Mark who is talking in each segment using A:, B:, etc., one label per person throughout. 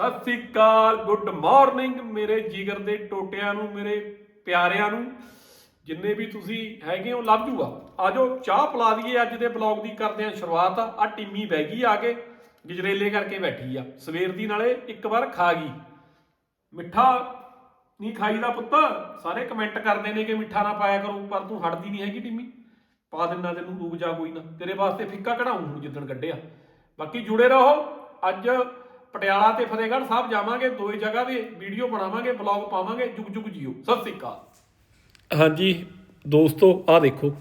A: ਸਤਿ ਸ੍ਰੀ ਅਕਾਲ, good morning ਮੇਰੇ ਜਿਗਰ ਦੇ ਟੋਟਿਆਂ ਨੂੰ, ਮੇਰੇ ਪਿਆਰਿਆਂ ਨੂੰ। ਜਿੰਨੇ ਵੀ ਤੁਸੀਂ ਹੈਗੇ ਹੋ ਲੱਭ ਜੂਗਾ ਆਜੋ ਚਾਹ ਪਿਲਾ ਦਈਏ ਅੱਜ ਦੇ ਬਲੌਗ ਦੀ, ਕਰਦੇ ਹਾਂ ਸ਼ੁਰੂਆਤ। ਆ ਟਿੰਮੀ ਬਹਿ ਗਈ ਆ ਕੇ, ਗਜਰੇਲੇ ਕਰਕੇ ਬੈਠੀ ਆ। ਸਵੇਰ ਦੀ ਨਾਲੇ ਇੱਕ ਵਾਰ ਖਾ ਗਈ। ਮਿੱਠਾ ਨਹੀਂ ਖਾਈਦਾ ਪੁੱਤ। ਸਾਰੇ ਕਮੈਂਟ ਕਰਦੇ ਨੇ ਕਿ ਮਿੱਠਾ ਨਾ ਪਾਇਆ ਕਰੋ, ਪਰ ਤੂੰ ਹਟਦੀ ਨਹੀਂ ਹੈਗੀ ਟਿੰਮੀ। ਪਾ ਦਿੰਨਾ ਤੈਨੂੰ ਰੂਪ ਜਾ ਕੋਈ ਨਾ। ਤੇਰੇ ਵਾਸਤੇ ਫਿੱਕਾ ਕਢਾਉਂ ਹੁਣ ਜਿੱਦਣ ਕੱਢਿਆ। ਬਾਕੀ ਜੁੜੇ ਰਹੋ। ਅੱਜ ਪਟਿਆਲਾ ਤੇ ਫਤਿਹਗੜ੍ਹ ਸਾਹਿਬ ਜਾਵਾਂਗੇ ਦੋਏ ਜਗ੍ਹਾ ਦੇ ਵੀਡੀਓ ਬਣਾਵਾਂਗੇ ਬਲੌਗ ਪਾਵਾਂਗੇ ਜੁਗ ਜੁਗ ਜੀਓ। ਸਤਿ ਸ੍ਰੀ ਅਕਾਲ। ਹਾਂਜੀ ਦੋਸਤੋ ਆਹ ਦੇਖੋ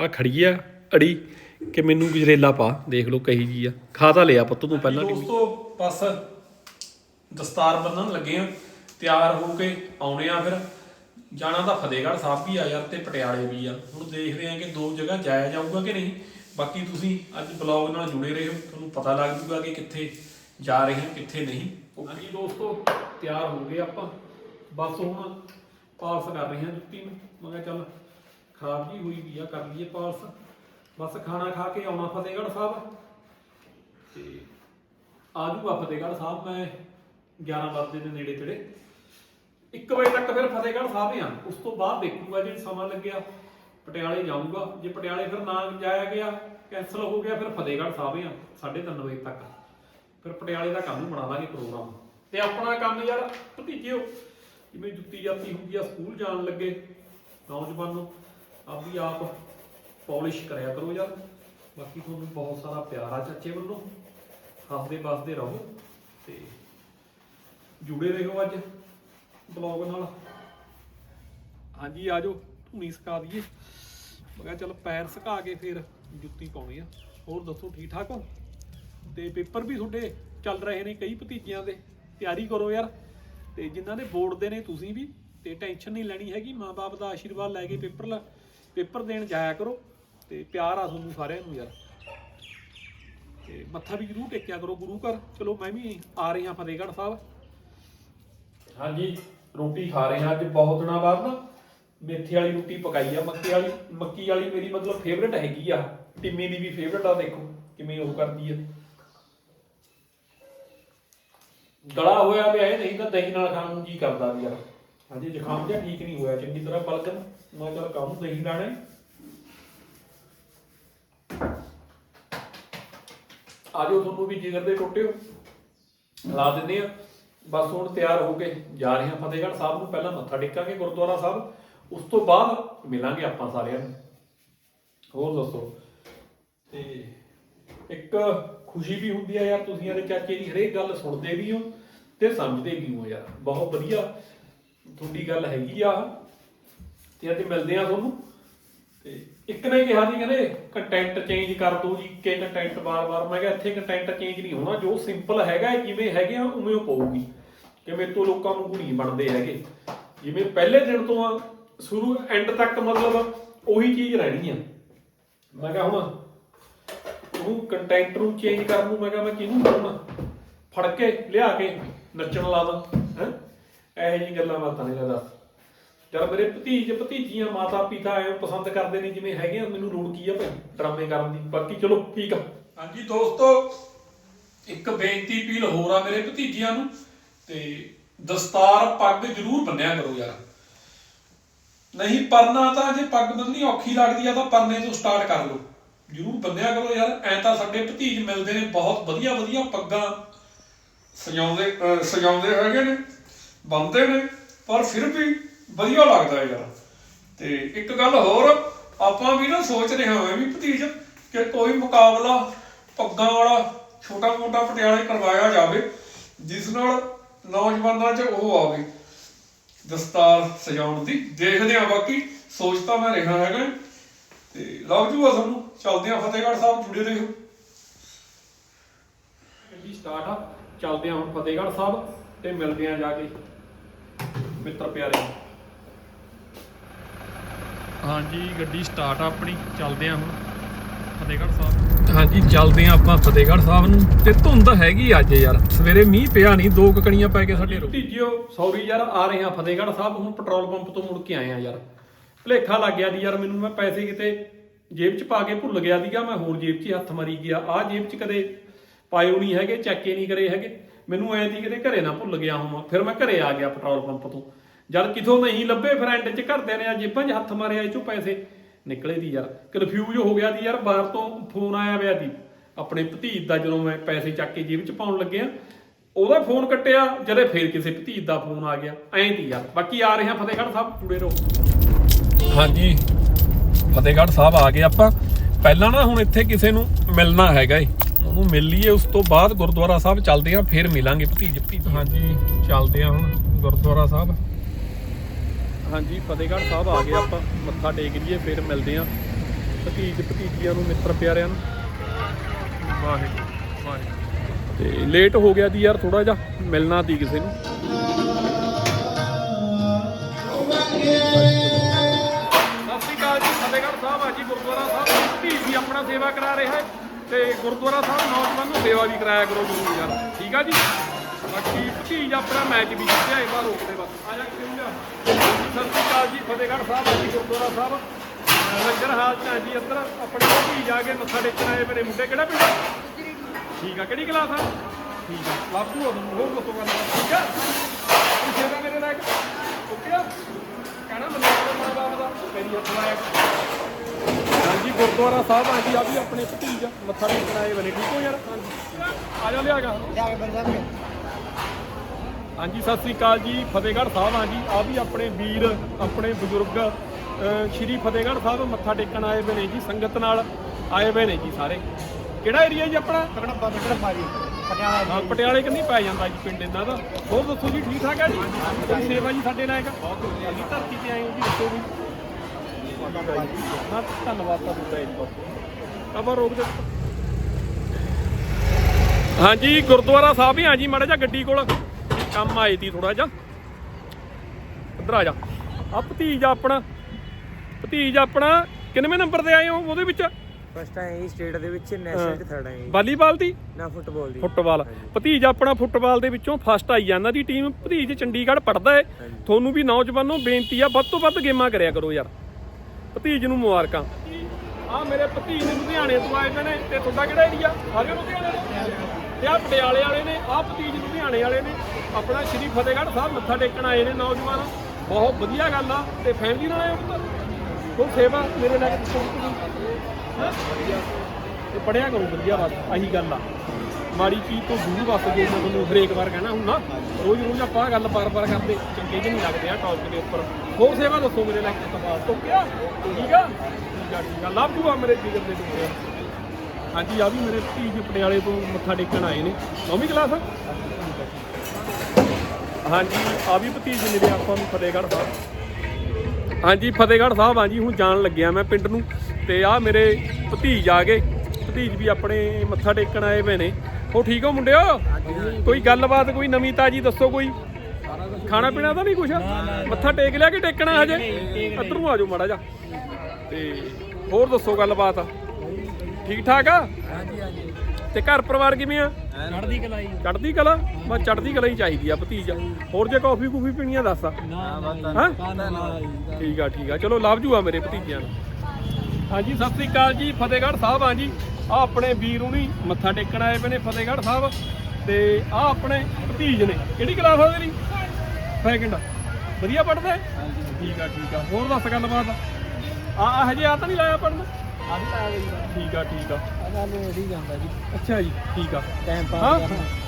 A: ਆਹ ਖੜੀ ਆ ਅੜੀ ਕਿ ਮੈਨੂੰ ਗਜਰੇਲਾ ਪਾ ਦੇਖ ਲਓ ਕਹੀ ਜੀ ਆ। ਖਾ ਤਾਂ ਲਿਆ ਪੁੱਤ ਤੂੰ ਪਹਿਲਾਂ ਦੋਸਤੋ ਬਸ ਦਸਤਾਰ ਬੰਨਣ ਲੱਗੇ ਆ ਤਿਆਰ ਹੋ ਕੇ ਆਉਣੇ ਆ ਫਿਰ। ਜਾਣਾ ਤਾਂ ਫਤਿਹਗੜ੍ਹ ਸਾਹਿਬ ਵੀ ਆ ਯਾਰ ਤੇ ਪਟਿਆਲੇ ਵੀ ਆ। ਹੁਣ ਦੇਖਦੇ ਆ ਕਿ ਦੋ ਜਗ੍ਹਾ ਜਾਇਆ ਜਾਊਗਾ ਕਿ ਨਹੀਂ। ਬਾਕੀ ਤੁਸੀਂ ਅੱਜ ਬਲੌਗ ਨਾਲ ਜੁੜੇ ਰਹੋ ਤੁਹਾਨੂੰ ਪਤਾ ਲੱਗ ਜੂਗਾ ਕਿ ਕਿੱਥੇ ਜਾ ਰਹੇ ਹਾਂ, ਕਿੱਥੇ ਨਹੀਂ। ਹਾਂਜੀ ਦੋਸਤੋ, ਤਿਆਰ ਹੋ ਗਏ ਆਪਾਂ। ਬਸ ਹੁਣ ਪਾਲਸ ਕਰ ਰਹੇ ਹਾਂ ਜੁੱਤੀ ਨੂੰ। ਮੈਂ ਕਿਹਾ ਚੱਲ, ਖਰਾਬ ਜੀ ਹੋਈ ਵੀ ਆ, ਕਰ ਲਈਏ ਪਾਲਸ ਬਸ ਖਾਣਾ ਖਾ ਕੇ ਆਉਣਾ ਫਤਿਹਗੜ੍ਹ ਸਾਹਿਬ। ਤੇ ਆ ਫਤਿਹਗੜ੍ਹ ਸਾਹਿਬ, ਮੈਂ 11 ਵਜੇ ਦੇ ਨੇੜੇ ਤੇੜੇ। 1 ਵਜੇ ਤੱਕ ਫਿਰ ਫਤਿਹਗੜ੍ਹ ਸਾਹਿਬ ਆ। ਉਸ ਤੋਂ ਬਾਅਦ ਦੇਖੂਗਾ ਜੇ ਸਮਾਂ ਲੱਗਿਆ, ਪਟਿਆਲੇ ਜਾਊਗਾ। ਜੇ ਪਟਿਆਲੇ ਫਿਰ ਨਾ ਜਾਇਆ ਗਿਆ ਕੈਨਸਲ ਹੋ ਗਿਆ, ਫਿਰ ਫਤਿਹਗੜ੍ਹ ਸਾਹਿਬ ਆ 3:30 ਵਜੇ ਤੱਕ। ਫਿਰ ਪਟਿਆਲੇ ਦਾ ਕੰਮ ਬਣਾ ਲਾਂਗੇ ਪ੍ਰੋਗਰਾਮ। ਤੇ ਆਪਣਾ ਕੰਮ ਯਾਰ ਭਤੀਜਿਓ ਜਿਵੇਂ ਜੁੱਤੀ ਜਾਤੀ ਹੁੰਦੀ ਆ, ਸਕੂਲ ਜਾਣ ਲੱਗੇ ਨੌਜਵਾਨੋ, ਆਪ ਆਪ ਪਾਲਿਸ਼ ਕਰਿਆ ਕਰੋ ਯਾਰ। ਬਾਕੀ ਤੁਹਾਨੂੰ ਬਹੁਤ ਸਾਰਾ ਪਿਆਰ ਆ ਚਾਚੇ ਵੱਲੋਂ। ਹੱਸਦੇ ਬਸਦੇ ਰਹੋ ਤੇ ਜੁੜੇ ਰਹੋ ਅੱਜ ਬਲੌਗ ਨਾਲ। ਹਾਂਜੀ ਆਜੋ ਧੂਣੀ ਸੁਕਾ ਦਈਏ। ਮੈਂ ਕਿਹਾ ਚੱਲ ਪੈਰ ਸੁਕਾ ਕੇ ਫਿਰ ਜੁੱਤੀ ਪਾਉਣੀ ਆ। ਹੋਰ ਦੱਸੋ ਠੀਕ ਠਾਕ ਹੋ? ਤੇ ਪੇਪਰ ਵੀ ਤੁਹਾਡੇ ਚੱਲ ਰਹੇ ਨੇ ਕਈ ਭਤੀਜਿਆਂ ਦੇ। ਤਿਆਰੀ ਕਰੋ ਯਾਰ। ਤੇ ਜਿਨ੍ਹਾਂ ਦੇ ਬੋਰਡ ਦੇ ਨੇ ਤੁਸੀਂ ਵੀ, ਤੇ ਟੈਨਸ਼ਨ ਨਹੀਂ ਲੈਣੀ ਹੈਗੀ ਮਾਪੇ ਦਾ ਆਸ਼ੀਰਵਾਦ ਲੈ ਕੇ ਪੇਪਰ ਲਾ, ਪੇਪਰ ਦੇਣ ਜਾਇਆ ਕਰੋ। ਤੇ ਪਿਆਰ ਆ ਤੁਹਾਨੂੰ ਸਾਰਿਆਂ ਨੂੰ ਯਾਰ। ਤੇ ਮੱਥਾ ਵੀ ਜ਼ਰੂਰ ਟੇਕਿਆ ਕਰੋ ਗੁਰੂ ਘਰ। ਚਲੋ ਮੈਂ ਵੀ ਆ ਰਹੀ ਹਾਂ ਫਤਿਹਗੜ੍ਹ ਸਾਹਿਬ। ਹਾਂਜੀ, ਰੋਟੀ ਖਾ ਰਹੇ ਹਾਂ ਅੱਜ ਬਹੁਤ ਦਿਨਾਂ ਬਾਅਦ ਨਾ। ਮੇਥੇ ਵਾਲੀ ਰੋਟੀ ਪਕਾਈ ਆ, ਮੱਕੀ ਵਾਲੀ ਮੱਕੀ ਵਾਲੀ ਮੇਰੀ ਮਤਲਬ ਫੇਵਰੇਟ ਹੈਗੀ ਆ। ਟਿੰਮੀ ਦੀ ਵੀ ਫੇਵਰੇਟ ਆ, ਦੇਖੋ ਕਿਵੇਂ ਉਹ ਕਰਦੀ ਆ। ਗਲਾ ਹੋਇਆ ਪਿਆ ਇਹ, ਨਹੀਂ ਤਾਂ ਦਹੀਂ ਨਾਲ ਖਾਣ ਨੂੰ ਜੀ ਕਰਦਾ ਵੀ ਯਾਰ ਹਾਂਜੀ ਜ਼ੁਕਾਮ ਜਿਹਾ ਠੀਕ ਨਹੀਂ ਹੋਇਆ, ਚੰਗੀ ਤਰ੍ਹਾਂ ਬਲਕਨ ਮੈਂ ਚਲ ਕੰਮ ਦਹੀਂ ਲਾਣਾ। ਆਜੋ ਤੁਹਾਨੂੰ ਵੀ ਜਿਗਰ ਦੇ ਟੁੱਟੇ ਲਾ ਦਿੰਦੇ ਆ। ਬਸ ਹੁਣ ਤਿਆਰ ਹੋ ਕੇ ਜਾ ਰਹੇ ਹਾਂ ਫਤਿਹਗੜ੍ਹ ਸਾਹਿਬ ਨੂੰ। ਪਹਿਲਾਂ ਮੱਥਾ ਟੇਕਾਂਗੇ ਗੁਰਦੁਆਰਾ ਸਾਹਿਬ। ਉਸ ਤੋਂ ਬਾਅਦ ਮਿਲਾਂਗੇ ਆਪਾਂ ਸਾਰਿਆਂ ਨੂੰ। ਹੋਰ ਦੱਸੋ? ਤੇ ਇੱਕ ਖੁਸ਼ੀ ਵੀ ਹੁੰਦੀ ਆ ਯਾਰ ਤੁਸੀਂ ਇਹਦੇ ਚਾਚੇ ਦੀ ਹਰੇਕ ਗੱਲ ਸੁਣਦੇ ਵੀ ਹੋ ਤੇ ਸਮਝਦੇ ਵੀ ਹੋ ਯਾਰ। ਬਹੁਤ ਵਧੀਆ ਤੁਹਾਡੀ ਗੱਲ ਹੈਗੀ ਆ ਤੇ ਅੱਜ ਮਿਲਦੇ ਆ ਤੁਹਾਨੂੰ। ਤੇ ਇੱਕ ਨੇ ਕਿਹਾ ਜੀ ਕਹਿੰਦੇ ਕੰਟੈਂਟ ਚੇਂਜ ਕਰ ਦੋ ਜੀ ਕਿ ਕੰਟੈਂਟ ਬਾਰ-ਬਾਰ ਮੈਂ ਕਿਹਾ ਇੱਥੇ ਕੰਟੈਂਟ ਚੇਂਜ ਨਹੀਂ ਹੋਣਾ, ਜੋ ਸਿੰਪਲ ਹੈਗਾ ਜਿਵੇਂ ਹੈਗੇ ਆ, ਉਵੇਂ ਉਹ ਪਊਗੀ। ਕਿ ਮੇਰੇ ਤੋਂ ਲੋਕਾਂ ਨੂੰ ਨਹੀਂ ਬਣਦੇ ਹੈਗੇ। ਜਿਵੇਂ ਪਹਿਲੇ ਦਿਨ ਤੋਂ ਆ, ਸ਼ੁਰੂ ਐਂਡ ਤੱਕ ਮਤਲਬ ਉਹੀ ਚੀਜ਼ ਰਹਿਣੀ ਆ। ਮੈਂ ਕਿਹਾ ਹੁਣ ਉਹਨੂੰ ਕੰਟੈਂਟ ਨੂੰ ਚੇਂਜ ਕਰਨ ਨੂੰ ਮੈਂ ਕਿਹਾ ਮੈਂ ਕਿਹਨੂੰ ਕਰਾਂ ਫੜ ਕੇ ਲਿਆ ਕੇ ਨੱਚਣ ਲਾ ਦਾਂ, ਹੈ? ਇਹੋ ਜਿਹੀ ਗੱਲਾਂ ਬਾਤਾਂ ਨੇ ਦੱਸ ਚਲ ਮੇਰੇ ਭਤੀਜ ਭਤੀਜੀਆਂ ਮਾਤਾ ਪਿਤਾ ਐ ਪਸੰਦ ਕਰਦੇ ਨੇ ਜਿਵੇਂ ਹੈਗੇ ਆ, ਮੈਨੂੰ ਲੋੜ ਕੀ ਆ ਭਾਈ? ਡਰਾਮੇ ਕਰਨ ਦੀ। ਬਾਕੀ ਚਲੋ, ਠੀਕ ਆ। ਹਾਂਜੀ ਦੋਸਤੋ, ਇੱਕ ਬੇਨਤੀ ਅਪੀਲ ਹੋਰ ਆ ਮੇਰੇ ਭਤੀਜੀਆਂ ਨੂੰ ਤੇ ਦਸਤਾਰ ਪੱਗ ਜ਼ਰੂਰ ਬੰਨਿਆ ਕਰੋ ਯਾਰ। ਨਹੀਂ ਪਰਨਾ ਤਾਂ ਜੇ ਪੱਗ ਬੰਨਣੀ ਔਖੀ ਲੱਗਦੀ ਆ ਤਾਂ ਪਰਨੇ ਤੋਂ ਸਟਾਰਟ ਕਰ ਲਓ। ਜ਼ਰੂਰ ਬੰਨਿਆ ਕਰੋ ਯਾਰ, ਐ ਤਾਂ ਸਾਡੇ ਭਤੀਜ ਮਿਲਦੇ ਨੇ, ਬਹੁਤ ਵਧੀਆ ਵਧੀਆ ਪੱਗਾਂ ਸਜਾਉਂਦੇ ਸਜਾਉਂਦੇ ਹੈਗੇ ਨੇ ਬੰਦੇ ਨੇ, ਪਰ ਫਿਰ ਵੀ ਵਧੀਆ ਲੱਗਦਾ ਯਾਰ। ਤੇ ਇੱਕ ਗੱਲ ਹੋਰ, ਆਪਾਂ ਵੀ ਨਾ ਸੋਚ ਰਹੇ ਹਾਂ ਵੀ ਭਤੀਜ, ਕਿ ਕੋਈ ਮੁਕਾਬਲਾ ਪੱਗਾਂ ਵਾਲਾ ਛੋਟਾ ਮੋਟਾ ਪਟਿਆਲੇ ਕਰਵਾਇਆ ਜਾਵੇ, ਜਿਸ ਨਾਲ ਨੌਜਵਾਨਾਂ 'ਚ ਉਹ ਆਵੇ ਦਸਤਾਰ ਸਜਾਉਣ ਦੀ। ਦੇਖਦੇ ਆ ਬਾਕੀ, ਸੋਚ ਤਾਂ ਮੈਂ ਰਿਹਾ ਹੈਗਾ। ਤੇ ਲੱਭ ਜੂਆ ਸਾਨੂੰ ਚੱਲਦੇ ਆ ਫਤਿਹਗੜ੍ਹ ਸਾਹਿਬ ਜੁੜੇ ਰਹੋ। ਗੱਡੀ ਸਟਾਰਟ ਆ। ਚੱਲਦੇ ਆ ਹੁਣ ਫਤਿਹਗੜ੍ਹ ਸਾਹਿਬ ਤੇ ਮਿਲਦੇ ਆ ਜਾ ਕੇ। ਮਿੱਤਰ ਪਿਆਰੇ। ਹਾਂਜੀ ਗੱਡੀ ਸਟਾਰਟ ਆ ਆਪਣੀ। ਚੱਲਦੇ ਆ ਹੁਣ ਫਤਿਹਗੜ੍ਹ ਸਾਹਿਬ। ਹਾਂਜੀ ਚੱਲਦੇ ਆ ਆਪਾਂ ਫਤਿਹਗੜ੍ਹ ਸਾਹਿਬ ਨੂੰ। ਤੇ ਧੁੰਦ ਹੈਗੀ ਅੱਜ ਯਾਰ। ਸਵੇਰੇ ਮੀਂਹ ਪਿਆ ਨਹੀਂ ਦੋ ਕਕਣੀਆਂ ਪੈ ਕੇ ਸਾਡੇ ਭਤੀਜਿਓ ਸੌਰੀ ਯਾਰ ਆ ਰਹੇ ਆ ਫਤਿਹਗੜ੍ਹ ਸਾਹਿਬ। ਹੁਣ ਪੈਟਰੋਲ ਪੰਪ ਤੋਂ ਮੁੜ ਕੇ ਆਏ ਆ ਯਾਰ। ਭਲੇਖਾ ਲੱਗ ਗਿਆ ਦੀ ਯਾਰ ਮੈਨੂੰ ਮੈਂ ਪੈਸੇ ਕਿਤੇ ਜੇਬ 'ਚ ਪਾ ਕੇ ਭੁੱਲ ਗਿਆ ਸੀਗਾ, ਮੈਂ ਹੋਰ ਜੇਬ 'ਚ ਹੱਥ ਮਾਰੀ ਗਿਆ। ਆਹ ਜੇਬ 'ਚ ਕਦੇ ਪਾਇਓ ਨਹੀਂ ਹੈਗੇ, ਚੈੱਕੇ ਨਹੀਂ ਕਰੇ ਹੈਗੇ। ਮੈਨੂੰ ਐਂ ਦੀ ਕਿਤੇ ਘਰੇ ਨਾ ਭੁੱਲ ਗਿਆ ਹੋਵਾਂ। ਫਿਰ ਮੈਂ ਘਰੇ ਆ ਗਿਆ ਪੈਟਰੋਲ ਪੰਪ ਤੋਂ। ਜਦ ਕਿਥੋਂ ਨਹੀਂ ਲੱਭੇ ਫਰੈਂਡ ਚ ਘਰਦਿਆਂ ਨੇ ਆ ਜੇਬਾਂ 'ਚ ਹੱਥ ਮਾਰਿਆ, ਇਹ ਚੋਂ ਪੈਸੇ ਨਿਕਲੇ ਦੀ ਯਾਰ। ਕਨਫਿਊਜ਼ ਹੋ ਗਿਆ ਦੀ ਯਾਰ, ਬਾਹਰ ਤੋਂ ਫੋਨ ਆਇਆ ਪਿਆ ਦੀ ਆਪਣੇ ਭਤੀਜ ਦਾ ਜਦੋਂ ਮੈਂ ਪੈਸੇ ਚੱਕ ਕੇ ਜੇਬ 'ਚ ਪਾਉਣ ਲੱਗਿਆ, ਉਹਦਾ ਫੋਨ ਕੱਟਿਆ, ਜਦੇ ਫੇਰ ਕਿਸੇ ਭਤੀਜ ਦਾ ਫੋਨ ਆ ਗਿਆ। ਐਂ ਦੀ ਯਾਰ। ਬਾਕੀ ਆ ਰਹੇ ਹਾਂ ਫਤਿਹਗੜ੍ਹ ਸਾਹਿਬ, ਜੁੜੇ ਰਹੋ। ਹਾਂਜੀ। ਫਤਿਹਗੜ੍ਹ ਸਾਹਿਬ ਆ ਗਏ ਆਪਾਂ। ਪਹਿਲਾਂ ਨਾ ਹੁਣ ਇੱਥੇ ਕਿਸੇ ਨੂੰ ਮਿਲਣਾ ਹੈਗਾ ਏ। ਉਹਨੂੰ ਮਿਲ ਲਈਏ ਉਸ ਤੋਂ ਬਾਅਦ ਗੁਰਦੁਆਰਾ ਸਾਹਿਬ ਚੱਲਦੇ ਆਂ ਫੇਰ ਮਿਲਾਂਗੇ ਭਤੀਜ ਭਤੀਜ। ਹਾਂਜੀ ਚੱਲਦੇ ਆਂ ਹੁਣ ਗੁਰਦੁਆਰਾ ਸਾਹਿਬ। ਹਾਂਜੀ ਫਤਿਹਗੜ੍ਹ ਸਾਹਿਬ ਆ ਗਏ ਆਪਾਂ। ਮੱਥਾ ਟੇਕ ਲਈਏ ਫੇਰ ਮਿਲਦੇ ਆਂ। ਭਤੀਜ ਭਤੀਜੀਆਂ ਨੂੰ ਮਿੱਤਰ ਪਿਆਰਿਆਂ ਨੂੰ। ਵਾਹਿਗੁਰੂ ਵਾਹਿਗੁਰੂ। ਤੇ ਲੇਟ ਹੋ ਗਿਆ ਦੀ ਯਾਰ ਥੋੜਾ ਜਿਹਾ ਮਿਲਣਾ ਦੀ ਕਿਸੇ ਨੂੰ। ਸੇਵਾ ਕਰਾ ਰਿਹਾ ਹੈ ਤੇ ਗੁਰਦੁਆਰਾ ਸਾਹਿਬ ਨੌਜਵਾਨ ਨੂੰ ਸੇਵਾ ਵੀ ਕਰਾਇਆ ਕਰੋ ਜਰੂਰ ਯਾਰ। ਠੀਕ ਆ ਜੀ? ਬਾਕੀ ਭਤੀਜ ਆਪਣਾ ਮੈਚ ਵੀ ਜਿੱਤਿਆ, ਇਹ ਵਾਰ ਰੋਕਦੇ ਬਸ। ਆ ਜਾ ਕਿਉਂ ਸਤਿ ਸ਼੍ਰੀ ਅਕਾਲ ਜੀ, ਫਤਿਹਗੜ੍ਹ ਸਾਹਿਬ ਜੀ ਗੁਰਦੁਆਰਾ ਸਾਹਿਬ। ਲੰਗਰ ਹਾਲ ਚ ਜੀ ਇੱਧਰ, ਆਪਣੇ ਭਤੀਜ ਆ ਕੇ ਮੱਥਾ ਟੇਕਣ ਆਏ ਮੇਰੇ ਮੁੰਡੇ। ਕਿਹੜਾ ਪਿੰਡ ਠੀਕ ਆ, ਕਿਹੜੀ ਕਲਾਸ ਆ? ਠੀਕ ਆ, ਬਾਪੂ ਆ ਤੁਹਾਨੂੰ ਹੋਰ ਦੱਸੋ ਠੀਕ ਆ? ਪੁੱਛੇ ਮੇਰੇ ਨਾਲ ਓਕੇ ਆ? ਕਹਿਣਾ ਮੈਨੂੰ ਮਾਂ ਬਾਪ ਦਾ। ਮੇਰੀ ਹੱਥ ਲਾਇਆ ਹਾਂਜੀ ਗੁਰਦੁਆਰਾ ਸਾਹਿਬ ਆ ਜੀ ਆ ਵੀ ਆਪਣੇ ਭਤੀਜ ਮੱਥਾ ਟੇਕਣ ਆਏ ਬਣੇ ਠੀਕ ਹੋ ਯਾਰ? ਹਾਂਜੀ। ਆ ਜਾ ਲਿਆ ਗਾ ਹਾਂਜੀ ਸਤਿ ਸ੍ਰੀ ਅਕਾਲ ਜੀ ਫਤਿਹਗੜ੍ਹ ਸਾਹਿਬ ਆ ਜੀ। ਆ ਵੀ ਆਪਣੇ ਵੀਰ ਆਪਣੇ ਬਜ਼ੁਰਗ ਸ਼੍ਰੀ ਫਤਿਹਗੜ੍ਹ ਸਾਹਿਬ ਮੱਥਾ ਟੇਕਣ ਆਏ ਹੋਏ ਨੇ ਜੀ ਸੰਗਤ ਨਾਲ ਆਏ ਹੋਏ ਨੇ ਜੀ ਸਾਰੇ। ਕਿਹੜਾ ਏਰੀਆ ਜੀ ਆਪਣਾ? ਹਾਂ ਪਟਿਆਲੇ ਕੰਨੀ ਪੈ ਜਾਂਦਾ ਜੀ ਪਿੰਡ ਇਹਨਾਂ ਦਾ? ਹੋਰ ਦੱਸੋ ਜੀ ਠੀਕ ਠਾਕ ਹੈ ਜੀ? ਸੇਵਾ ਜੀ ਸਾਡੇ ਲਾਇਕ ਅਸੀਂ ਧਰਤੀ ਤੇ ਆਏ ਹਾਂ ਜੀ ਦੱਸੋ ਵੀ। ਧੰਨਵਾਦ ਤੁਹਾਡਾ ਰੋਕ ਦੇ। ਹਾਂਜੀ ਗੁਰਦੁਆਰਾ ਸਾਹਿਬ ਹੀ ਆ ਜੀ ਮਾੜਾ ਜਿਹਾ ਗੱਡੀ ਕੋਲ। ਕੰਮ ਆਏ ਤੀ ਥੋੜਾ ਜਿਹਾ। ਇੱਧਰ ਆ ਜਾ। ਆ ਭਤੀਜ ਆਪਣਾ। ਭਤੀਜ ਆਪਣਾ ਕਿੰਨਵੇਂ ਨੰਬਰ ਤੇ ਆਏ ਹੋ ਉਹਦੇ ਵਿੱਚ?
B: ਫਸਟ ਆਏ ਸਟੇਟ ਦੇ ਵਿੱਚ ਨੈਸ਼ਨਲ ਚ ਥਰਡ ਆਏ
A: ਵਾਲੀਬਾਲ ਦੀ?
B: ਨਾ ਫੁੱਟਬਾਲ ਦੀ।
A: ਫੁੱਟਬਾਲ। ਭਤੀਜ ਆਪਣਾ ਫੁੱਟਬਾਲ ਦੇ ਵਿੱਚੋਂ ਫਸਟ ਆਈ ਜਾਂਦਾ ਦੀ ਟੀਮ ਭਤੀਜ ਚੰਡੀਗੜ੍ਹ ਪੜਦਾ ਹੈ ਤੁਹਾਨੂੰ ਵੀ ਨੌਜਵਾਨੋ ਬੇਨਤੀ ਆ ਵੱਧ ਤੋਂ ਵੱਧ ਗੇਮਾਂ ਕਰਿਆ ਕਰੋ ਯਾਰ। ਭਤੀਜ ਨੂੰ ਮੁਬਾਰਕਾਂ। ਆ ਮੇਰੇ ਭਤੀਜ ਨੇ ਲੁਧਿਆਣੇ ਤੋਂ ਆਏ ਹੋਏ ਨੇ ਤੇ ਤੁਹਾਡਾ ਕਿਹੜਾ ਏਰੀਆ ਸਾਰੇ ਲੁਧਿਆਣੇ ਤੋਂ। ਤੇ ਆ ਪਟਿਆਲੇ ਵਾਲੇ ਨੇ ਆ ਭਤੀਜ ਲੁਧਿਆਣੇ ਵਾਲੇ ਨੇ। ਆਪਣਾ ਸ਼੍ਰੀ ਫਤਿਹਗੜ੍ਹ ਸਾਹਿਬ ਮੱਥਾ ਟੇਕਣ ਆਏ ਨੇ ਨੌਜਵਾਨ। ਬਹੁਤ ਵਧੀਆ ਗੱਲ ਆ, ਤੇ ਫੈਮਿਲੀ ਨਾਲ ਆਏ ਹੋ ਪੁੱਤ? ਕੋਈ ਸੇਵਾ ਮੇਰੇ ਨਾਲ ਦੱਸੋ ਹਾਂ? ਤੇ ਪੜਿਆ ਕਰੋ, ਵਧੀਆ ਬਸ, ਆਹੀ ਗੱਲ ਆ। ਮਾੜੀ ਚੀਜ਼ ਤੋਂ ਦੂਰ ਵੱਸ ਗਏ ਮੈਂ ਤੁਹਾਨੂੰ ਹਰੇਕ ਵਾਰ ਕਹਿਣਾ ਹੁਣ ਰੋਜ਼ ਰੋਜ਼ ਆਪਾਂ ਆਹ ਗੱਲ ਬਾਰ-ਬਾਰ ਕਰਦੇ, ਚੰਗੇ ਜਿਹੇ ਨਹੀਂ ਲੱਗਦੇ ਆ ਟੌਪ ਦੇ ਉੱਪਰ। ਹੋਰ ਸੇਵਾ ਦੱਸੋ ਮੇਰੇ ਨਾਲ ਇੱਕ ਸਵਾਲ ਤੋਂ ਕਿਆ? ਠੀਕ ਆ? ਠੀਕ ਆ ਠੀਕ ਆ। ਲੱਭ ਜੂਆ ਮੇਰੇ ਜਿਗਰ ਦੇ ਟੁਕੜੇ ਹਾਂਜੀ, ਆ ਵੀ ਮੇਰੇ ਭਤੀਜ ਪਟਿਆਲੇ ਤੋਂ ਮੱਥਾ ਟੇਕਣ ਆਏ ਨੇ। ਨੌਵੀਂ ਕਲਾਸ ਹਾਂਜੀ, ਆ ਵੀ ਭਤੀਜ ਮੇਰੇ ਆਪਾਂ ਨੂੰ ਫਤਿਹਗੜ੍ਹ ਸਾਹਿਬ। ਹਾਂਜੀ, ਫਤਿਹਗੜ੍ਹ ਸਾਹਿਬ ਆ ਹੁਣ ਜਾਣ ਲੱਗਿਆ ਮੈਂ ਪਿੰਡ ਨੂੰ। ਤੇ ਆ ਮੇਰੇ ਭਤੀਜ ਆ ਗਏ। ਭਤੀਜ ਵੀ ਆਪਣੇ ਮੱਥਾ ਟੇਕਣ ਆਏ ਪਏ ਨੇ। ਹੋ ਠੀਕ ਹੋ ਮੁੰਡਿਓ? ਕੋਈ ਗੱਲਬਾਤ ਕੋਈ ਨਵੀਂ ਤਾਜੀ ਦੱਸੋ ਕੋਈ? ਖਾਣਾ ਪੀਣਾ ਤਾਂ ਨਹੀਂ ਕੁਛ? ਮੱਥਾ ਟੇਕ ਲਿਆ ਕਿ ਟੇਕਣਾ ਹਜੇ? ਇੱਧਰ ਨੂੰ ਆ ਜਾਓ ਮਾੜਾ ਜਾ ਤੇ ਹੋਰ ਦੱਸੋ ਗੱਲਬਾਤ? ਠੀਕ ਠਾਕ ਆ?
B: ਹਾਂਜੀ ਹਾਂਜੀ।
A: ਤੇ ਘਰ ਪਰਿਵਾਰ ਕਿਵੇਂ ਆ?
B: ਚੜ੍ਹਦੀ ਕਲਾਈ
A: ਚੜ੍ਹਦੀ ਕਲਾ? ਬਸ ਚੜ੍ਹਦੀ ਕਲਾ ਹੀ ਚਾਹੀਦੀ ਆ ਭਤੀਜ। ਹੋਰ ਜੇ ਕਾਫੀ ਕੂਫੀ ਪੀਣੀ ਆ ਦੱਸ। ਹਾਂ?
B: ਨਾ
A: ਠੀਕ ਆ ਠੀਕ ਆ। ਚਲੋ ਲਵ ਜੂਆ ਮੇਰੇ ਭਤੀਜਿਆਂ ਨੂੰ। ਹਾਂਜੀ ਸਤਿ ਸ੍ਰੀ ਅਕਾਲ ਜੀ ਫਤਿਹਗੜ੍ਹ ਸਾਹਿਬ ਆ ਜੀ। ਆ ਆਪਣੇ ਵੀਰ ਹੁਣੀ ਮੱਥਾ ਟੇਕਣ ਆਏ ਪਏ ਨੇ ਫਤਿਹਗੜ੍ਹ ਸਾਹਿਬ ਤੇ ਆ ਆਪਣੇ ਭਤੀਜ ਨੇ। ਕਿਹੜੀ ਕਲਾਸ ਆ ਤੇਰੀ ਸੈਕਿੰਡ ਵਧੀਆ ਪੜਦਾ ਹੈ? ਠੀਕ ਆ ਠੀਕ ਆ। ਹੋਰ ਦੱਸ ਗੱਲਬਾਤ? ਆ ਆ ਹਜੇ ਆ ਤਾਂ ਨਹੀਂ ਲਾਇਆ ਪੜਨ ਠੀਕ ਆ ਠੀਕ ਆ। ਅੱਛਾ ਜੀ ਠੀਕ ਆ।
B: ਟਾਈਮ
A: ਹਾਂ?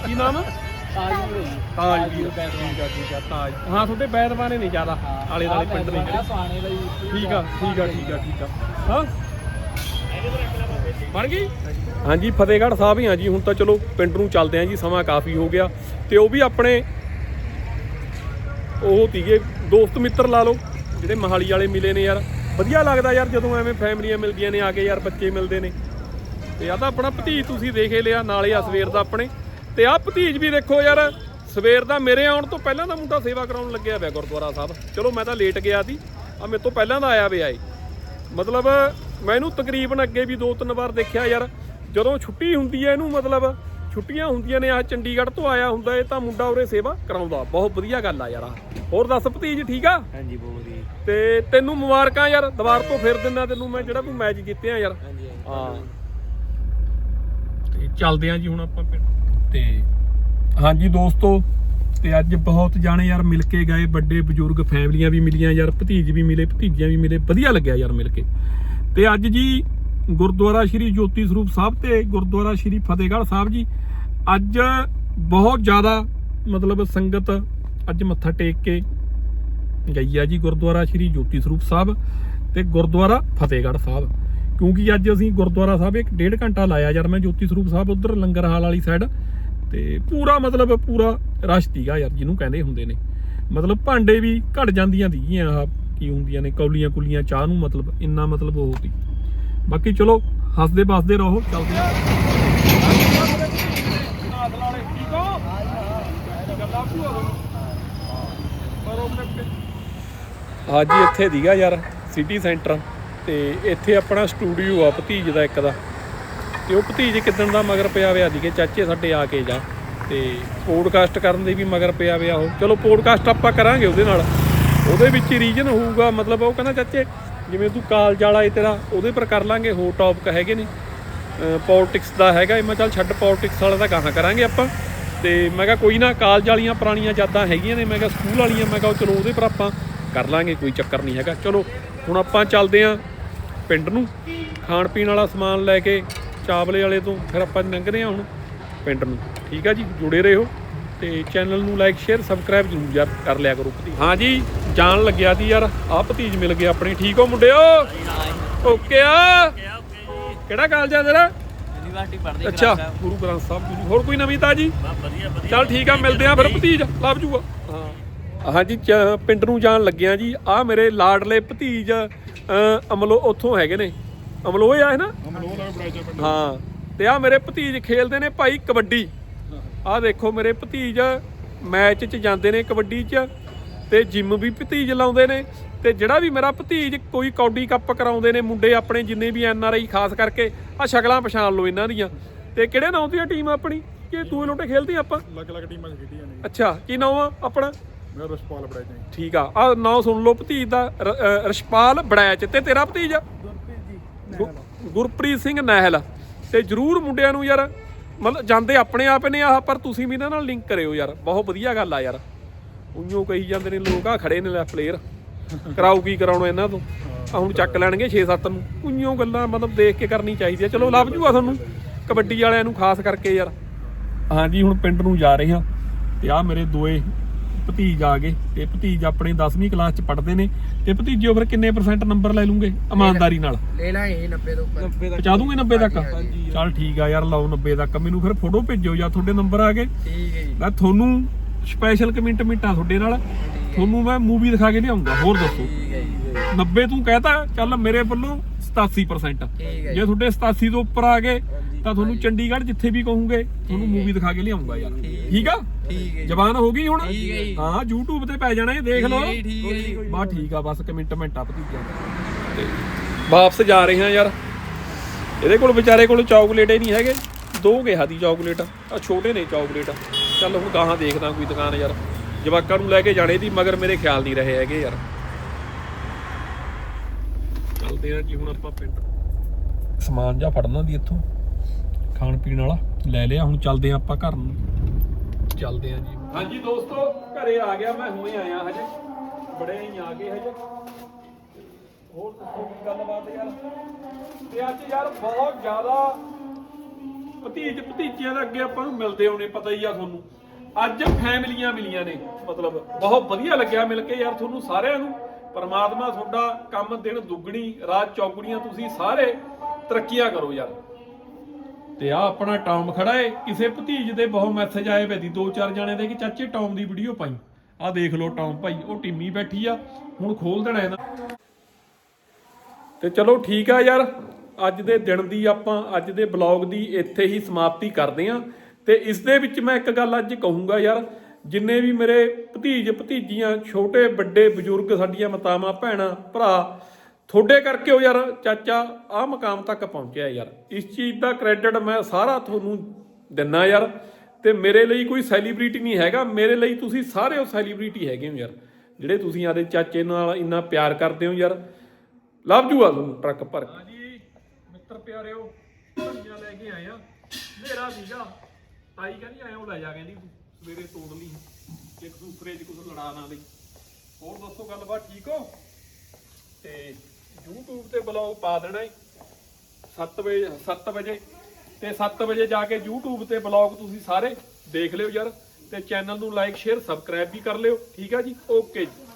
A: ਕੀ ਨਾਮ? ਤਾਜ ਵੀਰ। ਠੀਕ ਆ ਠੀਕ ਆ ਤਾਜ। ਹਾਂ ਤੁਹਾਡੇ ਬੈਦਵਾਨੇ ਨਹੀਂ ਜ਼ਿਆਦਾ। ਆਲੇ ਦਾਲੇ ਪਿੰਡ ਨੇ ਜਿਹੜੇ।
B: ਪਾਣੇ ਦਾ ਜੀ
A: ਠੀਕ ਆ ਠੀਕ ਆ ਠੀਕ ਆ ਠੀਕ ਆ। ਹਾਂ? ਬਣ ਗਈ? ਹਾਂਜੀ, ਫਤਿਹਗੜ੍ਹ ਸਾਹਿਬ ਹੀ ਆ ਜੀ। ਹੁਣ ਤਾਂ ਚਲੋ ਪਿੰਡ ਨੂੰ ਚੱਲਦੇ ਆ ਜੀ, ਸਮਾਂ ਕਾਫੀ ਹੋ ਗਿਆ। ਤੇ ਉਹ ਵੀ ਆਪਣੇ ਉਹ ਤੀਗੇ ਦੋਸਤ ਮਿੱਤਰ ਲਾ ਲਓ, ਜਿਹੜੇ ਮਹਾਲੀ ਵਾਲੇ ਮਿਲੇ ਨੇ ਯਾਰ। ਵਧੀਆ ਲੱਗਦਾ ਯਾਰ, ਜਦੋਂ ਐਵੇਂ ਫੈਮਲੀਆਂ ਮਿਲਦੀਆਂ ਨੇ, ਆ ਕੇ ਯਾਰ ਬੱਚੇ ਮਿਲਦੇ ਨੇ। ਤੇ ਆ ਤਾਂ ਆਪਣਾ ਭਤੀਜ ਤੁਸੀਂ ਦੇਖੇ ਲਿਆ, ਨਾਲੇ ਆ ਸਵੇਰ ਦਾ ਆਪਣੇ। ਤੇ ਆ ਭਤੀਜ ਵੀ ਦੇਖੋ ਯਾਰ, ਸਵੇਰ ਦਾ ਮੇਰੇ ਆਉਣ ਤੋਂ ਪਹਿਲਾਂ ਦਾ ਮੁੰਡਾ ਸੇਵਾ ਕਰਾਉਣ ਲੱਗਿਆ ਪਿਆ ਗੁਰਦੁਆਰਾ ਸਾਹਿਬ। ਚਲੋ ਮੈਂ ਤਾਂ ਲੇਟ ਗਿਆ ਸੀ ਆ ਮੇਰੇ ਤੋਂ ਪਹਿਲਾਂ ਦਾ ਆਇਆ ਪਿਆ ਏ ਮਤਲਬ ਮੈਂ ਇਹਨੂੰ ਤਕਰੀਬਨ ਅੱਗੇ ਵੀ ਦੋ ਤਿੰਨ ਵਾਰ ਦੇਖਿਆ ਯਾਰ ਜਦੋਂ ਛੁੱਟੀ ਹੁੰਦੀ ਹੈ ਇਹਨੂੰ ਮਤਲਬ ਛੁੱਟੀਆਂ ਹੁੰਦੀਆਂ ਨੇ ਆ ਚੰਡੀਗੜ੍ਹ ਤੋਂ ਆਇਆ ਹੁੰਦਾ ਇਹ ਤਾਂ ਮੁੰਡਾ ਉਰੇ ਸੇਵਾ ਕਰਾਉਂਦਾ ਬਹੁਤ ਵਧੀਆ ਗੱਲ ਆ ਯਾਰ। ਹੋਰ ਦੱਸ ਭਤੀਜ ਠੀਕ ਆ?
B: ਹਾਂਜੀ ਬਹੁਤ ਜੀ
A: ਤੇ ਤੈਨੂੰ ਮੁਬਾਰਕਾਂ ਯਾਰ ਦੁਬਾਰ ਤੋਂ ਫਿਰ ਦਿੰਦਾ ਤੈਨੂੰ ਮੈਂ ਜਿਹੜਾ ਤੂੰ ਮੈਚ ਜਿੱਤਿਆ ਯਾਰ।
B: ਹਾਂਜੀ
A: ਹਾਂ। ਤੇ ਚੱਲਦੇ ਆਂ ਜੀ ਹੁਣ ਆਪਾਂ ਪਿੰਡ ਤੇ ਹਾਂਜੀ ਦੋਸਤੋ ਤੇ ਅੱਜ ਬਹੁਤ ਜਾਣੇ ਯਾਰ ਮਿਲ ਕੇ ਗਏ ਵੱਡੇ ਬਜ਼ੁਰਗ ਫੈਮਲੀਆਂ ਵੀ ਮਿਲੀਆਂ ਯਾਰ ਭਤੀਜ ਵੀ ਮਿਲੇ ਭਤੀਜੀਆਂ ਵੀ ਮਿਲੇ ਵਧੀਆ ਲੱਗਿਆ ਯਾਰ ਮਿਲ ਕੇ। ਤੇ ਅੱਜ ਜੀ ਗੁਰਦੁਆਰਾ ਸ਼੍ਰੀ ਜੋਤੀ ਸਰੂਪ ਸਾਹਿਬ ਤੇ ਗੁਰਦੁਆਰਾ ਸ਼੍ਰੀ ਫਤਿਹਗੜ੍ਹ ਸਾਹਿਬ ਜੀ, ਅੱਜ ਬਹੁਤ ਜ਼ਿਆਦਾ ਮਤਲਬ ਸੰਗਤ ਅੱਜ ਮੱਥਾ ਟੇਕ ਕੇ ਗਈ ਆ ਜੀ ਗੁਰਦੁਆਰਾ ਸ਼੍ਰੀ ਜੋਤੀ ਸਰੂਪ ਸਾਹਿਬ ਤੇ ਗੁਰਦੁਆਰਾ ਫਤਿਹਗੜ੍ਹ ਸਾਹਿਬ। ਕਿਉਂਕਿ ਅੱਜ ਅਸੀਂ ਗੁਰਦੁਆਰਾ ਸਾਹਿਬ ਇੱਕ ਡੇਢ ਘੰਟਾ ਲਾਇਆ ਯਾਰ, ਮੈਂ ਜੋਤੀ ਸਰੂਪ ਸਾਹਿਬ ਉਧਰ ਲੰਗਰ ਹਾਲ ਵਾਲੀ ਸਾਈਡ ਤੇ ਪੂਰਾ ਮਤਲਬ ਪੂਰਾ ਰਸ਼ ਸੀਗਾ ਯਾਰ, ਜਿਹਨੂੰ ਕਹਿੰਦੇ ਹੁੰਦੇ ਨੇ। ਮਤਲਬ ਭਾਂਡੇ ਵੀ ਘਟ ਜਾਂਦੀਆਂ ਸੀਗੀਆਂ, ਆਹ ਕੀ ਹੁੰਦੀਆਂ ਨੇ, ਕੌਲੀਆਂ ਕੁਲੀਆਂ, ਚਾਹ ਨੂੰ ਮਤਲਬ, ਇੰਨਾ ਮਤਲਬ ਉਹ ਸੀ। ਬਾਕੀ ਚਲੋ, ਹੱਸਦੇ ਬਸਦੇ ਰਹੋ, ਚੱਲਦੇ ਆ। ਹਾਂਜੀ ਇੱਥੇ ਦੀਗਾ ਯਾਰ ਸਿਟੀ ਸੈਂਟਰ ਤੇ ਇੱਥੇ ਆਪਣਾ ਸਟੂਡੀਓ ਆ, ਭਤੀਜ ਦਾ ਇੱਕ ਦਾ। ਤੇ ਉਹ ਭਤੀਜ ਕਿਦਣ ਦਾ ਮਗਰ ਪਿਆ ਵਿਆ ਸੀਗੇ ਚਾਚੇ ਸਾਡੇ ਆ ਕੇ ਜਾ। ਤੇ ਪੋਡਕਾਸਟ ਕਰਨ ਦੇ ਵੀ ਮਗਰ ਪਿਆ ਵਿਆ ਉਹ। ਚਲੋ ਪੋਡਕਾਸਟ ਆਪਾਂ ਕਰਾਂਗੇ ਉਹਦੇ ਨਾਲ। ਉਹਦੇ ਵਿੱਚ ਰੀਜਨ ਹੋਊਗਾ, ਮਤਲਬ ਉਹ ਕਹਿੰਦਾ, ਚਾਚੇ, ਜਿਵੇਂ ਤੂੰ ਕਾਲਜ ਵਾਲਾ ਏ ਤੇਰਾ, ਉਹਦੇ ਪਰ ਕਰ ਲਾਂਗੇ, ਹੋਰ ਟੌਪਿਕ ਹੈਗੇ ਨੇ। ਪੋਲਿਟਿਕਸ ਦਾ ਹੈਗਾ ਇਹ, ਮੈਂ ਚੱਲ ਛੱਡ ਪੋਲਿਟਿਕਸ ਵਾਲਾ ਤਾਂ ਗਾਹਾਂ ਕਰਾਂਗੇ ਆਪਾਂ। ਤੇ ਮੈਂ ਕਿਹਾ, ਕੋਈ ਨਾ ਕਾਲਜ ਵਾਲੀਆਂ ਪੁਰਾਣੀਆਂ ਯਾਦਾਂ ਹੈਗੀਆਂ ਨੇ, ਮੈਂ ਕਿਹਾ ਸਕੂਲ ਵਾਲੀਆਂ, ਮੈਂ ਕਿਹਾ ਚਲੋ ਉਹਦੇ ਪਰ ਆਪਾਂ ਕਰ ਲਾਂਗੇ, ਕੋਈ ਚੱਕਰ ਨਹੀਂ ਹੈਗਾ। ਚਲੋ, ਹੁਣ ਆਪਾਂ ਚੱਲਦੇ ਆਂ ਪਿੰਡ ਨੂੰ, ਖਾਣ ਪੀਣ ਵਾਲਾ ਸਮਾਨ ਲੈ ਕੇ ਚਾਵਲੇ ਵਾਲੇ ਤੋਂ, ਫਿਰ ਆਪਾਂ ਲੰਘਦੇ ਆਂ ਹੁਣ ਪਿੰਡ ਨੂੰ। ਠੀਕ ਆ ਜੀ, ਜੁੜੇ ਰਹੋ। ਤੇ ਚੈਨਲ ਨੂੰ ਲਾਈਕ ਸ਼ੇਅਰ ਸਬਸਕ੍ਰਾਈਬ ਜ਼ਰੂਰ ਯਾਰ ਕਰ ਲਿਆ ਕਰੋ ਭਤੀਜ। ਹਾਂ ਜੀ ਜਾਣ ਲੱਗਿਆ ਦੀ ਯਾਰ ਆ ਭਤੀਜ ਮਿਲ ਗਿਆ ਆਪਣੀ ਠੀਕ ਹੋ ਮੁੰਡਿਓ? ਓਕੇ ਆ। ਕਿਹੜਾ ਕਾਲਜ ਆ ਤੇਰਾ?
B: ਯੂਨੀਵਰਸਿਟੀ ਪੜ੍ਹਦੇ
A: ਅੱਛਾ ਗੁਰੂ ਗ੍ਰੰਥ ਸਾਹਿਬ ਜੀ ਹੋਰ ਕੋਈ ਨਵੀਂ ਤਾਜੀ? ਚੱਲ ਠੀਕ ਆ ਮਿਲਦੇ ਆ ਫਿਰ ਭਤੀਜ। ਲੱਭ ਜੂਗਾ ਹਾਂ। ਹਾਂਜੀ ਪਿੰਡ ਨੂੰ ਜਾਣ ਲੱਗਿਆ ਜੀ ਆ ਮੇਰੇ ਲਾਡਲੇ ਭਤੀਜ ਅਮਲੋ ਉੱਥੋਂ ਹੈਗੇ ਨੇ। ਅਮਲੋ ਆ ਹੈ ਨਾ? ਹਾਂ ਤੇ ਆ ਮੇਰੇ ਭਤੀਜ ਖੇਲਦੇ ਨੇ ਭਾਈ ਕਬੱਡੀ। ਆ ਦੇਖੋ ਮੇਰੇ ਭਤੀਜ ਮੈਚ 'ਚ ਜਾਂਦੇ ਨੇ ਕਬੱਡੀ 'ਚ ਤੇ ਜਿਮ ਵੀ ਭਤੀਜ ਲਾਉਂਦੇ ਨੇ ਤੇ ਜਿਹੜਾ ਵੀ ਮੇਰਾ ਭਤੀਜ ਕੋਈ ਕੌਡੀ ਕੱਪ ਕਰਾਉਂਦੇ ਨੇ ਮੁੰਡੇ ਆਪਣੇ ਜਿੰਨੇ ਵੀ ਐਨ ਆਰ ਆਈ ਖਾਸ ਕਰਕੇ ਆ ਸ਼ਕਲਾਂ ਪਛਾਣ ਲਓ ਇਹਨਾਂ ਦੀਆਂ। ਤੇ ਕਿਹੜੇ ਨਾਂ ਦੀ ਆ ਟੀਮ ਆਪਣੀ? ਕਿ ਦੂਏ ਲੋਟੇ ਖੇਲਦੀ ਆਪਾਂ?
C: ਅਲੱਗ ਅਲੱਗ ਟੀਮਾਂ 'ਚ ਖੇਡੀਆਂ ਨੇ।
A: ਅੱਛਾ ਕੀ ਨਾਂ ਆ ਆਪਣਾ?
C: ਮੇਰਾ ਰਸਪਾਲ ਬੜਾ ਜੀ।
A: ਠੀਕ ਆ ਆ ਨਾਂ ਸੁਣ ਲਓ ਭਤੀਜ ਦਾ ਰਸ਼ਪਾਲ ਬੜੈਚ ਤੇ ਤੇਰਾ ਭਤੀਜ? ਗੁਰਪ੍ਰੀਤ ਸਿੰਘ ਨਹਿਲ। ਤੇ ਜਰੂਰ ਮੁੰਡਿਆਂ ਨੂੰ ਯਾਰ ਮਤਲਬ ਜਾਂਦੇ ਆਪਣੇ ਆਪ ਨੇ ਆਹ, ਪਰ ਤੁਸੀਂ ਵੀ ਇਹਨਾਂ ਨਾਲ ਲਿੰਕ ਕਰਿਓ ਯਾਰ। ਬਹੁਤ ਵਧੀਆ ਗੱਲ ਆ ਯਾਰ। ਉਈਓ ਕਹੀ ਜਾਂਦੇ ਨੇ ਲੋਕ ਆ ਖੜੇ ਨੇ ਲੈ ਪਲੇਅਰ ਕਰਾਓ ਕੀ ਕਰਾਉਣਾ ਇਹਨਾਂ ਤੋਂ? ਆ ਹੁਣ ਚੱਕ ਲੈਣਗੇ 6-7 ਨੂੰ। ਉਈਓ ਗੱਲਾਂ ਮਤਲਬ ਦੇਖ ਕੇ ਕਰਨੀ ਚਾਹੀਦੀ ਆ। ਚਲੋ ਲੱਭ ਜੂਗਾ ਤੁਹਾਨੂੰ। ਕਬੱਡੀ ਵਾਲਿਆਂ ਨੂੰ ਖਾਸ ਕਰਕੇ ਯਾਰ। ਹਾਂਜੀ, ਹੁਣ ਪਿੰਡ ਨੂੰ ਜਾ ਰਹੇ ਹਾਂ। ਤੇ ਆ ਮੇਰੇ ਦੋਏ ਭਤੀਜ ਆ ਗਏ ਤੇ ਭਤੀਜ ਆਪਣੇ 10ਵੀਂ ਕਲਾਸ ਚ ਪੜ੍ਹਦੇ ਨੇ ਤੇ ਭਤੀਜਿਓ ਫਿਰ ਕਿੰਨੇ ਪਰਸੈਂਟ ਨੰਬਰ ਲੈ ਲੂਗੇ ਇਮਾਨਦਾਰੀ ਨਾਲ?
B: ਲੈ ਲਾਂਗੇ 90 ਤੋਂ ਉੱਪਰ। 90
A: ਪਹੁੰਚਾ ਦੂੰਗੇ 90 ਤੱਕ? ਚੱਲ ਠੀਕ ਆ ਯਾਰ ਲਾਓ 90 ਤੱਕ। ਮੈਨੂੰ ਫਿਰ ਫੋਟੋ ਭੇਜਿਓ ਜਾਂ ਤੁਹਾਡੇ ਨੰਬਰ ਆ ਗਏ।
B: ਠੀਕ ਹੈ ਜੀ।
A: ਮੈਂ ਤੁਹਾਨੂੰ ਸਪੈਸ਼ਲ ਕਮਿਟਮੈਂਟ ਆ ਤੁਹਾਡੇ ਨਾਲ। ਤੁਹਾਨੂੰ ਮੈਂ ਮੂਵੀ ਦਿਖਾ ਕੇ ਲਿਆਉਂਗਾ ਹੋਰ ਦੱਸੋ
B: ਠੀਕ ਹੈ ਜੀ।
A: 90 ਤੂੰ ਕਹਿਤਾ ਚੱਲ ਮੇਰੇ ਵੱਲੋਂ 87%
B: ਠੀਕ ਹੈ
A: ਜੇ ਤੁਹਾਡੇ 87 ਤੋਂ ਉੱਪਰ ਆ ਗਏ ਤਾਂ ਤੁਹਾਨੂੰ ਚੰਡੀਗੜ੍ਹ ਜਿੱਥੇ ਵੀ ਕਹੋਗੇ ਤੁਹਾਨੂੰ ਮੂਵੀ ਦਿਖਾ ਕੇ ਲਿਆਉਂਗਾ ਯਾਰ। ਠੀਕ ਆ?
B: ਠੀਕ ਹੈ ਜੀ।
A: ਜ਼ਬਾਨ ਹੋ ਗਈ ਹੁਣ?
B: ਹੈ
A: YouTube ਤੇ ਪੈ ਜਾਣਾ ਇਹ ਦੇਖ ਲਓ।
B: ਜੀ,
A: ਠੀਕ ਆ ਬਸ ਕਮਿਟਮੈਂਟ ਆ ਭਤੀਜਿਆਂ ਦਾ ਤੇ ਵਾਪਸ ਜਾ ਰਹੇ ਹਾਂ ਯਾਰ। ਇਹਦੇ ਕੋਲ ਵਿਚਾਰੇ ਕੋਲ ਚਾਕਲੇਟ ਹੀ ਨਹੀਂ ਹੈਗੇ। ਦੋ ਕਿਹਾ ਦੀ ਚਾਕਲੇਟ ਆ। ਛੋਟੇ ਨੇ ਚਾਕਲੇਟ ਚੱਲ ਹੁਣ ਗਾਹਾਂ ਦੇਖਦਾ ਕੋਈ ਦੁਕਾਨ ਯਾਰ। ਜਵਾਕਾਂ ਨੂੰ ਲੈ ਕੇ ਜਾਣੇ ਦੀ ਮਗਰ ਮੇਰੇ ਖਿਆਲ ਨਹੀਂ ਰਹੇ ਹੈਗੇ ਯਾਰ। ਚੱਲਦੇ ਆ ਜੀ ਹੁਣ ਆਪਾਂ ਪਿੰਡ। ਸਮਾਨ ਜਾਂ ਫੜਨਾ ਦੀ ਇੱਥੋਂ। ਖਾਣ ਪੀਣ ਵਾਲਾ ਲੈ ਲਿਆ, ਹੁਣ ਚੱਲਦੇ ਆ ਆਪਾਂ ਘਰ। ਨੂੰ ਚੱਲਦੇ ਆ ਜੀ। ਹਾਂਜੀ ਦੋਸਤੋ, ਘਰੇ ਆ ਗਿਆ ਮੈਂ, ਹੁਣੇ ਆਇਆ ਹਜੇ। ਬੜੇ ਹੀ ਆ ਗਏ ਹਜੇ। ਹੋਰ ਦੱਸੋ ਕੀ ਗੱਲਬਾਤ ਯਾਰ? ਤੇ ਅੱਜ ਯਾਰ ਬਹੁਤ ਜ਼ਿਆਦਾ ਭਤੀਜ ਭਤੀਜਿਆਂ ਦੇ ਅੱਗੇ ਆਪਾਂ ਨੂੰ ਮਿਲਦੇ ਹੋਣੇ, ਪਤਾ ਹੀ ਆ ਤੁਹਾਨੂੰ। ਅੱਜ ਫੈਮਲੀਆਂ ਮਿਲੀਆਂ ਨੇ, ਮਤਲਬ ਬਹੁਤ ਵਧੀਆ ਲੱਗਿਆ ਮਿਲ ਕੇ ਯਾਰ ਤੁਹਾਨੂੰ ਸਾਰਿਆਂ ਨੂੰ। ਪਰਮਾਤਮਾ ਤੁਹਾਡਾ ਕੰਮ ਦਿਨ ਦੁੱਗਣੀ, ਰਾਤ ਚੌਗਣੀਆਂ ਤੁਸੀਂ ਸਾਰੇ ਤਰੱਕੀਆਂ ਕਰੋ ਯਾਰ। ਤੇ ਆ ਆਪਣਾ ਟੌਮ ਖੜਾ ਏ। ਕਿਸੇ ਭਤੀਜ ਦੇ ਬਹੁਤ ਮੈਸੇਜ ਆਏ ਵੇ ਦੀ ਦੋ ਚਾਰ ਜਾਣੇ ਦੇ ਕਿ ਚਾਚੇ ਟੌਮ ਦੀ ਵੀਡੀਓ ਪਾਈ। ਆ ਦੇਖ ਲਓ ਟੌਮ ਭਾਈ, ਉਹ ਟਿੰਮੀ ਬੈਠੀ ਆ, ਹੁਣ ਖੋਲ ਦੇਣਾ ਇਹਨਾਂ ਤੇ ਚਲੋ ਠੀਕ ਆ ਯਾਰ, ਅੱਜ ਦੇ ਦਿਨ ਦੀ ਆਪਾਂ, ਅੱਜ ਦੇ ਬਲੌਗ ਦੀ ਇੱਥੇ ਹੀ ਸਮਾਪਤੀ ਕਰਦੇ ਆਂ। ਤੇ ਇਸ ਦੇ ਵਿੱਚ ਮੈਂ ਇੱਕ ਗੱਲ ਅੱਜ ਕਹੂੰਗਾ ਯਾਰ, ਜਿੰਨੇ ਵੀ ਮੇਰੇ ਭਤੀਜ ਭਤੀਜੀਆਂ ਛੋਟੇ, ਵੱਡੇ, ਬਜ਼ੁਰਗ ਸਾਡੀਆਂ ਮਾਤਾਵਾਂ, ਭੈਣਾਂ, ਭਰਾ ਤੁਹਾਡੇ ਕਰਕੇ ਉਹ ਯਾਰ ਚਾਚਾ ਆ ਮਕਾਮ ਤੱਕ ਪਹੁੰਚਿਆ ਯਾਰ। ਇਸ ਚੀਜ਼ ਦਾ ਕ੍ਰੈਡਿਟ ਮੈਂ ਸਾਰਾ ਤੁਹਾਨੂੰ ਦਿੰਨਾ ਯਾਰ। ਤੇ ਮੇਰੇ ਲਈ ਕੋਈ ਸੈਲੀਬ੍ਰਿਟੀ ਨਹੀਂ ਹੈਗਾ। ਮੇਰੇ ਲਈ ਤੁਸੀਂ ਸਾਰੇ ਉਹ ਸੈਲੀਬ੍ਰਿਟੀ ਹੈਗੇ ਹੋ ਯਾਰ। ਜਿਹੜੇ ਤੁਸੀਂ ਆਦੇ ਚਾਚੇ ਨਾਲ ਇੰਨਾ ਪਿਆਰ ਕਰਦੇ ਹੋ ਯਾਰ। ਲੱਭ ਜੂਗਾ ਤੁਹਾਨੂੰ ਟਰੱਕ ਭਰ ਕੇ। ਹਾਂਜੀ, ਮਿੱਤਰ ਪਿਆਰਿਓ, ਧਨੀਆ ਲੈ ਕੇ ਆਏ ਆ। ਮੇਰਾ ਵੀਗਾ ਤਾਈ ਕਹਿੰਦੀ ਆਇਓ ਲੈ ਜਾ, ਕਹਿੰਦੀ ਸਵੇਰੇ ਤੋੜ ਲਈ। ਇੱਕ ਦੂਸਰੇ 'ਚ ਕੁਝ ਲੜਾ ਨਾ ਲਈ। ਹੋਰ ਦੱਸੋ ਗੱਲਬਾਤ ਠੀਕ ਹੋ? ਤੇ YouTube ਤੇ ਬਲੌਗ ਪਾ ਦੇਣਾ ਈ 7 ਵਜੇ 7 ਵਜੇ। ਤੇ 7 ਵਜੇ ਜਾ ਕੇ YouTube ਤੇ ਬਲੌਗ ਤੁਸੀਂ ਸਾਰੇ ਦੇਖ ਲਿਓ ਯਾਰ। ਤੇ ਚੈਨਲ ਨੂੰ ਲਾਈਕ, ਸ਼ੇਅਰ, ਸਬਸਕ੍ਰਾਈਬ ਵੀ ਕਰ ਲਿਓ। ਠੀਕ ਆ ਜੀ? ਓਕੇ ਜੀ।